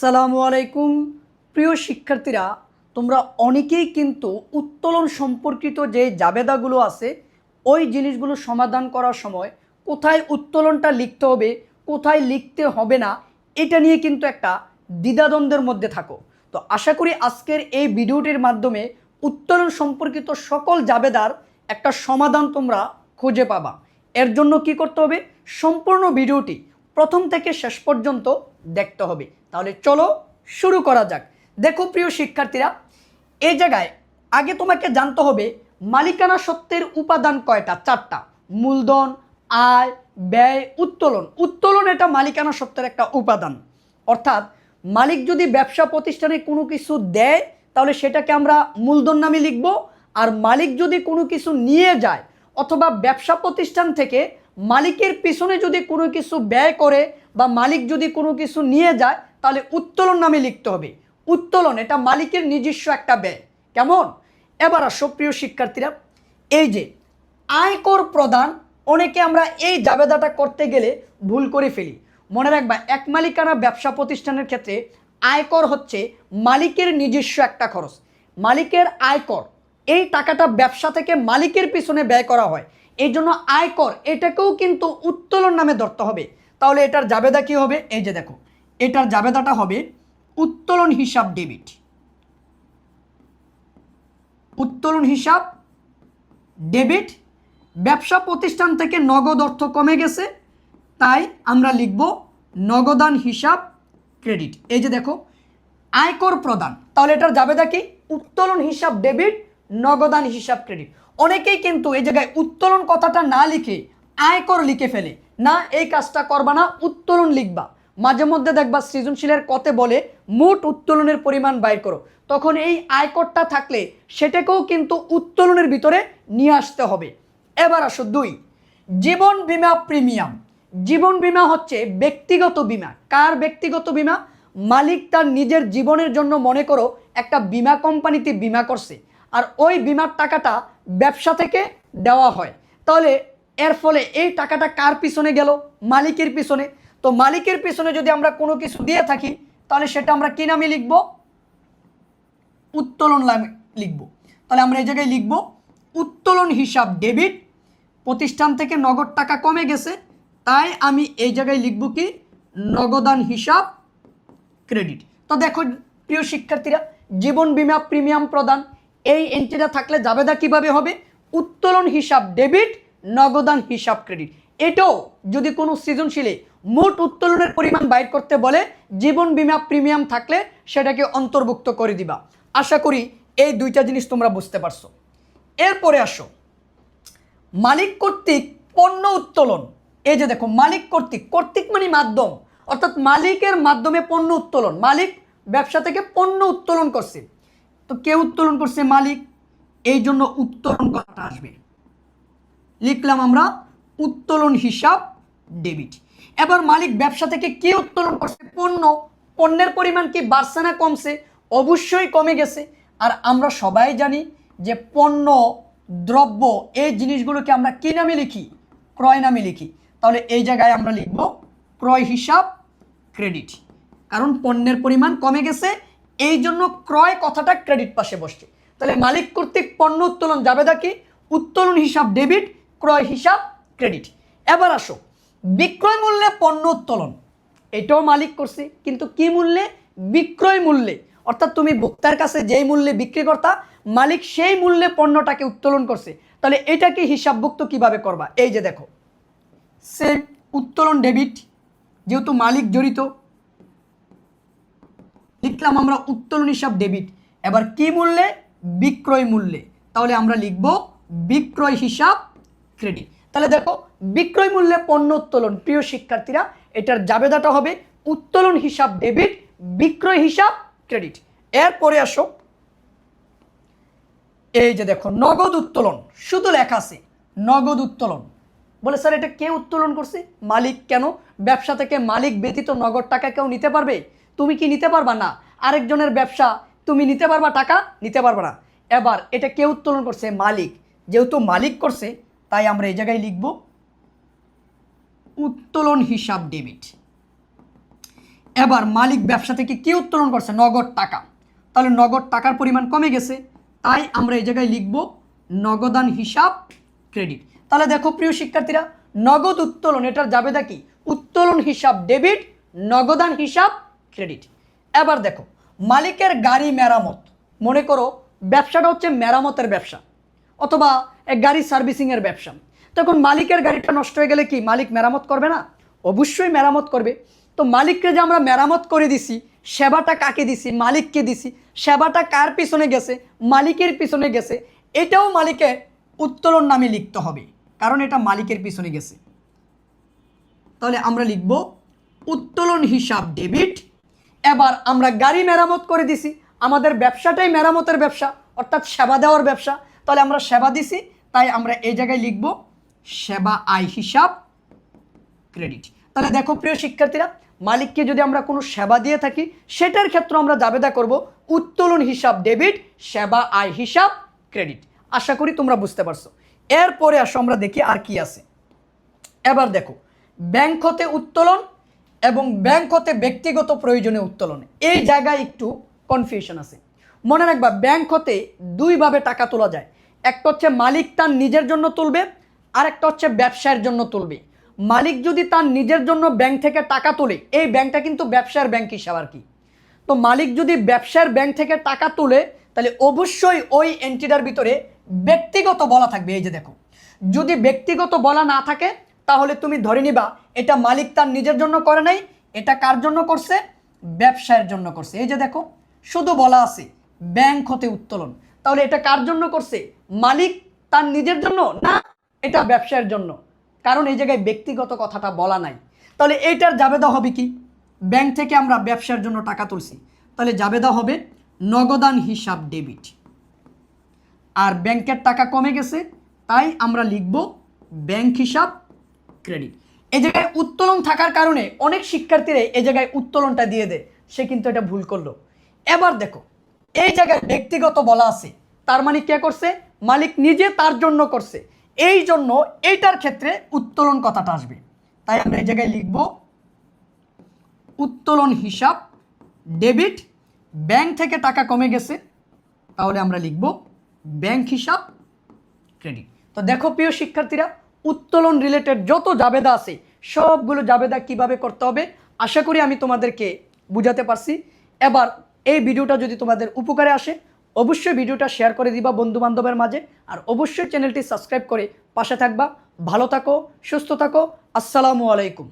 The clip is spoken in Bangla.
আসসালামু আলাইকুম। প্রিয় শিক্ষার্থীরা, তোমরা অনেকেই কিন্তু উত্তোলন সম্পর্কিত যে জাবেদাগুলো আছে, ওই জিনিসগুলো সমাধান করার সময় কোথায় উত্তোলনটা লিখতে হবে, কোথায় লিখতে হবে না, এটা নিয়ে কিন্তু একটা দ্বিধাদ্বন্দ্বের মধ্যে থাকো। তো আশা করি আজকের এই ভিডিওটির মাধ্যমে উত্তোলন সম্পর্কিত সকল জাবেদার একটা সমাধান তোমরা খুঁজে পাবা। এর জন্য কি করতে হবে? সম্পূর্ণ ভিডিওটি প্রথম থেকে শেষ পর্যন্ত দেখতে হবে। তাহলে চলো শুরু করা যাক। দেখো প্রিয় শিক্ষার্থীরা, এই জায়গায় আগে তোমাকে জানতে হবে মালিকানা সত্ত্বের উপাদান কয়টা? চারটা। মূলধন, আয়, ব্যয়, উত্তোলন। উত্তোলন এটা মালিকানা সত্ত্বের একটা উপাদান। অর্থাৎ মালিক যদি ব্যবসা প্রতিষ্ঠানে কোনো কিছু দেয়, তাহলে সেটাকে আমরা মূলধন নামে লিখব। আর মালিক যদি কোনো কিছু নিয়ে যায়, অথবা ব্যবসা প্রতিষ্ঠান থেকে মালিকের পিছনে যদি কোনো কিছু ব্যয় করে বা মালিক যদি কোনো কিছু নিয়ে যায়, তাহলে উত্তোলন নামে লিখতে হবে। উত্তোলন, এটা মালিকের নিজস্ব একটা ব্যয়। কেমন? এবার আসো শিক্ষার্থীরা, এই যে আয়কর প্রদান, অনেকে আমরা এই জাবেদাটা করতে গেলে ভুল করে ফেলি। মনে রাখবা, এক মালিকানা ব্যবসা প্রতিষ্ঠানের ক্ষেত্রে আয়কর হচ্ছে মালিকের নিজস্ব একটা খরচ। মালিকের আয়কর, এই টাকাটা ব্যবসা থেকে মালিকের পিছনে ব্যয় করা হয়। এই জন্য আয়কর, এটাকেও কিন্তু উত্তোলন নামে ধরতে হবে। তাহলে এটার জাবেদা কি হবে? এই যে দেখো, এটার জাবেদাটা হবে উত্তোলন হিসাব ডেবিট। উত্তোলন হিসাব ডেবিট, ব্যবসা প্রতিষ্ঠান থেকে নগদ অর্থ কমে গেছে, তাই আমরা লিখব নগদান হিসাব ক্রেডিট। এই যে দেখো, আয়কর প্রদান, তাহলে এটার জাবেদা কি? উত্তোলন হিসাব ডেবিট, নগদান হিসাব ক্রেডিট। অনেকেই কিন্তু এই জায়গায় উত্তোলন কথাটা না লিখে আয়কর লিখে ফেলে। না, এই কাজটা করবা না, উত্তোলন লিখবা। মাঝে মধ্যে দেখবা সৃজনশীলের কতে বলে, মোট উত্তোলনের পরিমাণ বাইর করো। তখন এই আয়করটা থাকলে সেটাকেও কিন্তু উত্তোলনের ভিতরে নিয়ে আসতে হবে। এবার আসো দুই। জীবন বিমা প্রিমিয়াম। জীবন বিমা হচ্ছে ব্যক্তিগত বিমা। কার ব্যক্তিগত বীমা? মালিক তার নিজের জীবনের জন্য মনে করো একটা বীমা কোম্পানিতে বীমা করছে। আর ওই বিমার টাকাটা ব্যবসা থেকে দেওয়া হয়। তাহলে এর ফলে এই টাকাটা কার পিছনে গেল? মালিকের পিছনে। তো মালিকের পিছনে যদি আমরা কোনো কিছু দিয়ে থাকি, তাহলে সেটা আমরা কী নামে লিখব? উত্তোলন নামে লিখব। তাহলে আমরা এই জায়গায় লিখব, উত্তোলন হিসাব ডেবিট, প্রতিষ্ঠান থেকে নগদ টাকা কমে গেছে, তাই আমি এই জায়গায় লিখব কি? নগদান হিসাব ক্রেডিট। তো দেখো, প্রিয় শিক্ষার্থীরা, জীবন বিমা প্রিমিয়াম প্রদান, এই এন্ট্রিটা থাকলে জাবেদা কীভাবে হবে? উত্তোলন হিসাব ডেবিট নগদান হিসাব ক্রেডিট এটাও যদি কোনো সৃজনশীলে মোট উত্তোলনের পরিমাণ বাইর করতে বলে, জীবন বীমা প্রিমিয়াম থাকলে সেটাকে অন্তর্ভুক্ত করে দিবা। আশা করি এই দুইটা জিনিস তোমরা বুঝতে পারছ। এরপরে আসো। মালিক কর্তৃক পণ্য উত্তোলন। এই যে দেখো, মালিক কর্তৃক কর্তৃক মানে মাধ্যম। অর্থাৎ মালিকের মাধ্যমে পণ্য উত্তোলন। মালিক ব্যবসা থেকে পণ্য উত্তোলন করছে। তো কে উত্তোলন করছে মালিক? এই জন্য উত্তোলন কথাটা আসবে। লিখলাম আমরা উত্তোলন হিসাব ডেবিট। এবার মালিক ব্যবসা থেকে কি উত্তোলন করছে? পণ্য। পণ্যের পরিমাণ কি বাড়ছে না কমছে? অবশ্যই কমে গেছে। আর আমরা সবাই জানি যে পণ্য, দ্রব্য, এই জিনিসগুলোকে আমরা কি নামে লিখি? ক্রয় নামে লিখি। তাহলে এই জায়গায় আমরা লিখব ক্রয় হিসাব ক্রেডিট। কারণ পণ্যের পরিমাণ কমে গেছে, এই জন্য ক্রয় কথাটা ক্রেডিট পাশে বসছে। তাহলে মালিক কর্তৃক পণ্য উত্তোলন যাবে কি উত্তোলন হিসাব ডেবিট ক্রয় হিসাব ক্রেডিট এবার আসো, বিক্রয় মূল্যে পণ্য উত্তোলন। এটাও মালিক করছে, কিন্তু কি মূল্যে? বিক্রয় মূল্যে। অর্থাৎ তুমি ভোক্তার কাছে যেই মূল্যে বিক্রি করতা মালিক সেই মূল্যে পণ্যটাকে উত্তোলন করছে। তাহলে এটাকে হিসাবভুক্ত কীভাবে করবা? এই যে দেখো সে উত্তোলন ডেবিট যেহেতু মালিক জড়িত, লিখলাম আমরা উত্তোলন হিসাব ডেবিট এবার কি মূল্যে? বিক্রয় মূল্যে। তাহলে আমরা লিখব বিক্রয় হিসাব ক্রেডিট তাহলে দেখো, বিক্রয় মূল্যে পণ্য উত্তোলন। প্রিয় শিক্ষার্থীরা, এটার জাবেদাটা হবে উত্তোলন হিসাব ডেবিট বিক্রয় হিসাব ক্রেডিট এরপরে আসো। এই যে দেখো, নগদ উত্তোলন। শুধু লেখা আছে, নগদ উত্তোলন। বলে, স্যার, এটা কে উত্তোলন করছে? মালিক কেন? ব্যবসা থেকে মালিক ব্যতীত নগদ টাকা কেউ নিতে পারবে? তুমি কি নিতে পারবা না? আরেকজনের ব্যবসা, তুমি নিতে পারবা, টাকা নিতে পারবা না। এবার, এটা কে উত্তোলন করছে? মালিক। যেহেতু মালিক করছে তাই আমরা এই জায়গায় লিখব উত্তোলন হিসাব ডেবিট এবার মালিক ব্যবসা থেকে কি উত্তোলন করছে? নগদ টাকা। তাহলে নগদ টাকার পরিমাণ কমে গেছে, তাই আমরা এই জায়গায় লিখব নগদান হিসাব ক্রেডিট তাহলে দেখো প্রিয় শিক্ষার্থীরা, নগদ উত্তোলন, এটার জাবেদা কি? উত্তোলন হিসাব ডেবিট নগদান হিসাব ক্রেডিট এবার দেখো, মালিকের গাড়ি মেরামত। মনে করো, ব্যবসাটা হচ্ছে মেরামতের ব্যবসা। অথবা এক গাড়ি সার্ভিসিংয়ের ব্যবসা। তখন মালিকের গাড়িটা নষ্ট হয়ে গেলে কি মালিক মেরামত করবে না? অবশ্যই মেরামত করবে। তো মালিককে যে আমরা মেরামত করে দিছি, সেবাটা কাকে দিছি, মালিককে দিছি, সেবাটা কার পিছনে গেছে, মালিকের পিছনে গেছে, এটাও মালিকের উত্তোলন নামে লিখতে হবে। কারণ এটা মালিকের পিছনে গেছে। তাহলে আমরা লিখব, উত্তোলন হিসাব ডেবিট। এবার আমরা গাড়ি মেরামত করে দিছি। আমাদের ব্যবসাটাই মেরামতের ব্যবসা, অর্থাৎ সেবা দেওয়ার ব্যবসা। তাহলে আমরা সেবা দিছি, তাই আমরা এই জায়গায় লিখব সেবা আয় হিসাব ক্রেডিট তাহলে দেখো প্রিয় শিক্ষার্থীরা, মালিককে যদি আমরা কোনো সেবা দিয়ে থাকি, সেটার ক্ষেত্রে আমরা দাবেদা করব উত্তোলন হিসাব ডেবিট সেবা আয় হিসাব ক্রেডিট আশা করি তোমরা বুঝতে পারছ। এরপরে আসো আমরা দেখি আর কি আছে। এবার দেখো ব্যাংক হতে উত্তোলন এবং ব্যাংক হতে ব্যক্তিগত প্রয়োজনে উত্তোলন। এই জায়গায় একটু কনফিউশন আছে। মনে রাখবা ব্যাংক হতে দুইভাবে টাকা তোলা যায়। একটা হচ্ছে মালিক তার নিজের জন্য তুলবে আর একটা হচ্ছে ব্যবসায়ের জন্য তুলবে। মালিক যদি তার নিজের জন্য ব্যাংক থেকে টাকা তোলে, এই ব্যাংকটা কিন্তু ব্যবসার ব্যাংক হিসাব আর কি। তো মালিক যদি ব্যবসার ব্যাংক থেকে টাকা তোলে, তাহলে অবশ্যই ওই এন্টিটার ভিতরে ব্যক্তিগত বলা থাকবে। এই যে দেখো, যদি ব্যক্তিগত বলা না থাকে, তাহলে তুমি ধরে নিবা, এটা মালিক তার নিজের জন্য করে নাই, এটা কার জন্য করছে? ব্যবসায়ের জন্য করছে। এই যে দেখো, শুধু বলা আছে। ব্যাংক হতে উত্তোলন। তাহলে এটা কার জন্য করছে? মালিক তার নিজের জন্য না এটা ব্যবসার জন্য? কারণ এই জায়গায় ব্যক্তিগত কথাটা বলা নাই। তাহলে এইটার জাবেদা হবে কি? ব্যাংক থেকে আমরা ব্যবসার জন্য টাকা তুলছি। তাহলে জাবেদা হবে নগদান হিসাব ডেবিট। আর ব্যাংকের টাকা কমে গেছে, তাই আমরা লিখব ব্যাংক হিসাব ক্রেডিট। এই জায়গায় উত্তোলন থাকার কারণে অনেক শিক্ষার্থীরা এই জায়গায় উত্তোলনটা দিয়ে দেয়। সে কিন্তু এটা ভুল করল। এবার দেখো এই জায়গায় ব্যক্তিগত বলা আছে। তার মানে কে করছে? মালিক নিজে তার জন্য করছে। এই জন্য এইটার ক্ষেত্রে উত্তোলন কথাটা আসবে। তাই আমরা এই জায়গায় লিখব, উত্তোলন হিসাব, ডেবিট, ব্যাংক থেকে টাকা কমে গেছে। তাহলে আমরা লিখব, ব্যাংক হিসাব, ক্রেডিট। তো দেখো প্রিয় শিক্ষার্থীরা, উত্তোলন রিলেটেড যত জাবেদা আছে, সবগুলো জাবেদা কীভাবে করতে হবে, আশা করি আমি তোমাদেরকে বুঝাতে পারছি। এবার এই ভিডিওটা যদি তোমাদের উপকারে আসে, অবশ্যই ভিডিওটা শেয়ার করে দিবা বন্ধু বান্ধবের মাঝে আর অবশ্যই চ্যানেলটি সাবস্ক্রাইব করে পাশে থাকবা। ভালো থাকো, সুস্থ থাকো। আসসালামু আলাইকুম।